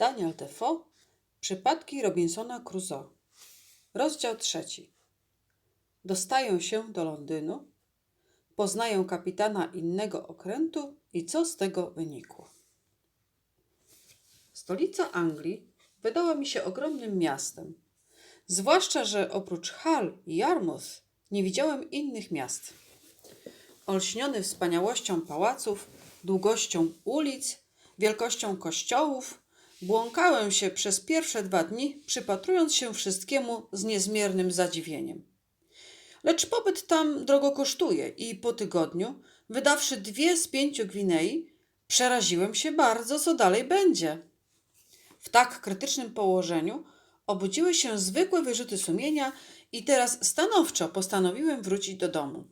Daniel Defoe Przypadki Robinsona Crusoe Rozdział trzeci Dostają się do Londynu Poznają kapitana innego okrętu i co z tego wynikło. Stolica Anglii wydała mi się ogromnym miastem. Zwłaszcza, że oprócz Hull i Yarmouth nie widziałem innych miast. Olśniony wspaniałością pałaców, długością ulic, wielkością kościołów, błąkałem się przez pierwsze dwa dni, przypatrując się wszystkiemu z niezmiernym zadziwieniem. Lecz pobyt tam drogo kosztuje i po tygodniu, wydawszy dwie z pięciu gwinei, przeraziłem się bardzo, co dalej będzie. W tak krytycznym położeniu obudziły się zwykłe wyrzuty sumienia i teraz stanowczo postanowiłem wrócić do domu.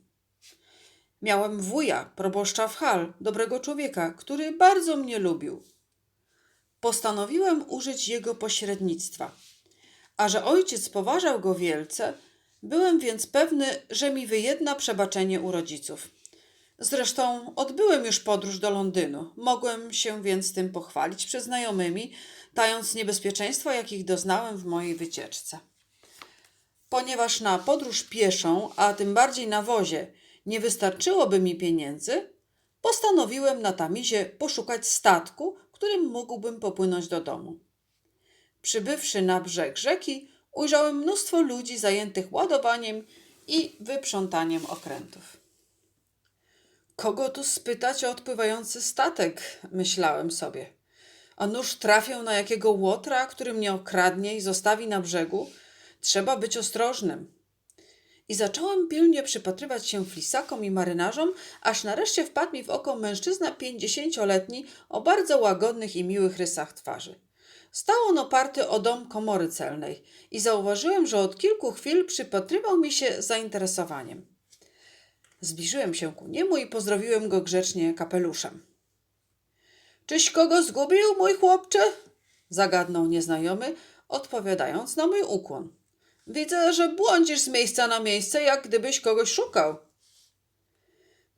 Miałem wuja, proboszcza w Hal, dobrego człowieka, który bardzo mnie lubił. Postanowiłem użyć jego pośrednictwa. A że ojciec poważał go wielce, byłem więc pewny, że mi wyjedna przebaczenie u rodziców. Zresztą odbyłem już podróż do Londynu. Mogłem się więc tym pochwalić przed znajomymi, tając niebezpieczeństwa, jakich doznałem w mojej wycieczce. Ponieważ na podróż pieszą, a tym bardziej na wozie, nie wystarczyłoby mi pieniędzy, postanowiłem na Tamizie poszukać statku, którym mógłbym popłynąć do domu. Przybywszy na brzeg rzeki, ujrzałem mnóstwo ludzi zajętych ładowaniem i wyprzątaniem okrętów. Kogo tu spytać o odpływający statek? myślałem sobie. A nuż trafię na jakiego łotra, który mnie okradnie i zostawi na brzegu? Trzeba być ostrożnym. I zacząłem pilnie przypatrywać się flisakom i marynarzom, aż nareszcie wpadł mi w oko mężczyzna pięćdziesięcioletni o bardzo łagodnych i miłych rysach twarzy. Stał on oparty o dom komory celnej i zauważyłem, że od kilku chwil przypatrywał mi się zainteresowaniem. Zbliżyłem się ku niemu i pozdrowiłem go grzecznie kapeluszem. Czyś kogo zgubił, mój chłopcze? zagadnął nieznajomy, odpowiadając na mój ukłon. Widzę, że błądzisz z miejsca na miejsce, jak gdybyś kogoś szukał.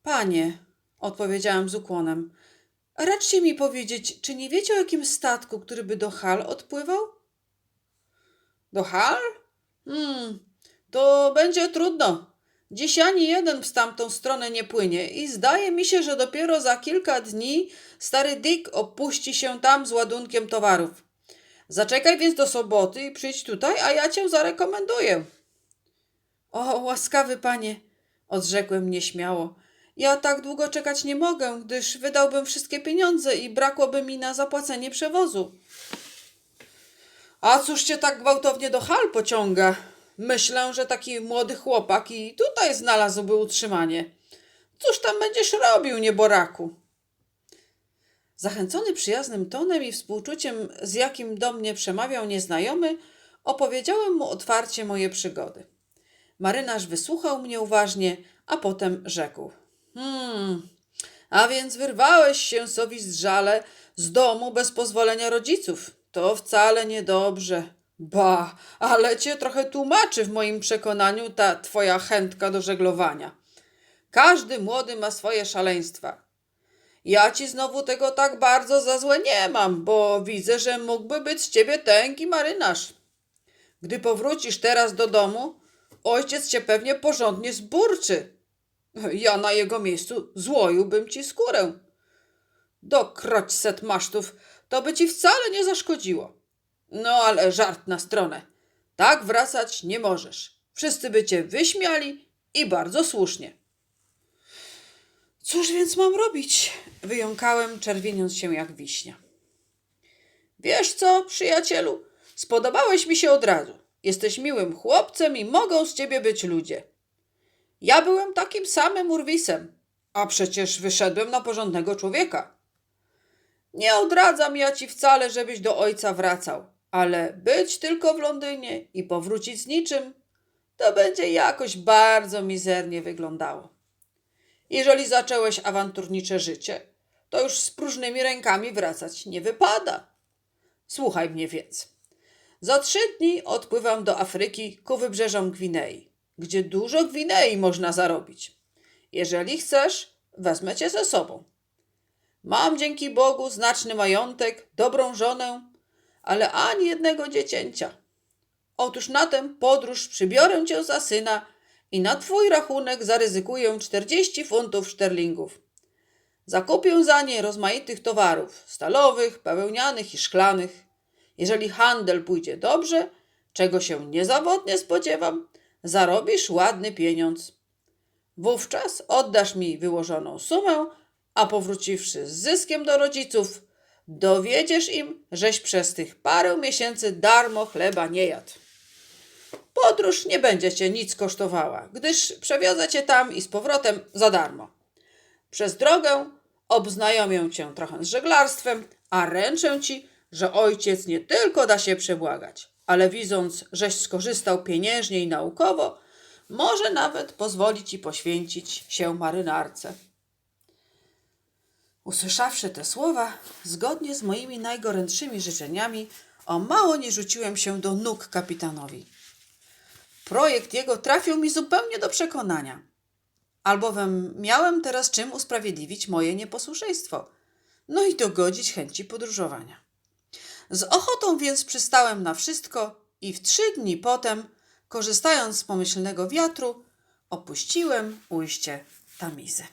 Panie, odpowiedziałem z ukłonem, raczcie mi powiedzieć, czy nie wiecie o jakim statku, który by do Hal odpływał? Do Hal? Hmm, to będzie trudno. Dziś ani jeden w tamtą stronę nie płynie i zdaje mi się, że dopiero za kilka dni stary Dick opuści się tam z ładunkiem towarów. Zaczekaj więc do soboty i przyjdź tutaj, a ja cię zarekomenduję. O, łaskawy panie, odrzekłem nieśmiało. Ja tak długo czekać nie mogę, gdyż wydałbym wszystkie pieniądze i brakłoby mi na zapłacenie przewozu. A cóż cię tak gwałtownie do hal pociąga? Myślę, że taki młody chłopak i tutaj znalazłby utrzymanie. Cóż tam będziesz robił, nieboraku? Zachęcony przyjaznym tonem i współczuciem, z jakim do mnie przemawiał nieznajomy, opowiedziałem mu otwarcie moje przygody. Marynarz wysłuchał mnie uważnie, a potem rzekł: Hmm, a więc wyrwałeś się żale z domu bez pozwolenia rodziców. To wcale niedobrze. Ba, ale cię trochę tłumaczy w moim przekonaniu ta twoja chętka do żeglowania. Każdy młody ma swoje szaleństwa. Ja ci znowu tego tak bardzo za złe nie mam, bo widzę, że mógłby być z ciebie tęgi marynarz. Gdy powrócisz teraz do domu, ojciec cię pewnie porządnie zburczy. Ja na jego miejscu złoiłbym ci skórę. Dokroć set masztów, to by ci wcale nie zaszkodziło. No ale żart na stronę. Tak wracać nie możesz. Wszyscy by cię wyśmiali i bardzo słusznie. Cóż więc mam robić? Wyjąkałem, czerwieniąc się jak wiśnia. Wiesz co, przyjacielu? Spodobałeś mi się od razu. Jesteś miłym chłopcem i mogą z ciebie być ludzie. Ja byłem takim samym urwisem, a przecież wyszedłem na porządnego człowieka. Nie odradzam ja ci wcale, żebyś do ojca wracał, ale być tylko w Londynie i powrócić z niczym, to będzie jakoś bardzo mizernie wyglądało. Jeżeli zacząłeś awanturnicze życie, to już z próżnymi rękami wracać nie wypada. Słuchaj mnie więc. Za trzy dni odpływam do Afryki ku wybrzeżom Gwinei, gdzie dużo Gwinei można zarobić. Jeżeli chcesz, wezmę cię ze sobą. Mam dzięki Bogu znaczny majątek, dobrą żonę, ale ani jednego dziecięcia. Otóż na tę podróż przybiorę cię za syna i na twój rachunek zaryzykuję 40 funtów szterlingów. Zakupię za nie rozmaitych towarów stalowych, bawełnianych i szklanych. Jeżeli handel pójdzie dobrze, czego się niezawodnie spodziewam, zarobisz ładny pieniądz. Wówczas oddasz mi wyłożoną sumę, a powróciwszy z zyskiem do rodziców, dowiedziesz im, żeś przez tych parę miesięcy darmo chleba nie jadł. Podróż nie będzie cię nic kosztowała, gdyż przewiozę cię tam i z powrotem za darmo. Przez drogę obznajomię cię trochę z żeglarstwem, a ręczę ci, że ojciec nie tylko da się przebłagać, ale widząc, żeś skorzystał pieniężnie i naukowo, może nawet pozwoli ci poświęcić się marynarce. Usłyszawszy te słowa, zgodnie z moimi najgorętszymi życzeniami, o mało nie rzuciłem się do nóg kapitanowi. Projekt jego trafił mi zupełnie do przekonania, albowiem miałem teraz czym usprawiedliwić moje nieposłuszeństwo, no i dogodzić chęci podróżowania. Z ochotą więc przystałem na wszystko i w trzy dni potem, korzystając z pomyślnego wiatru, opuściłem ujście Tamizy.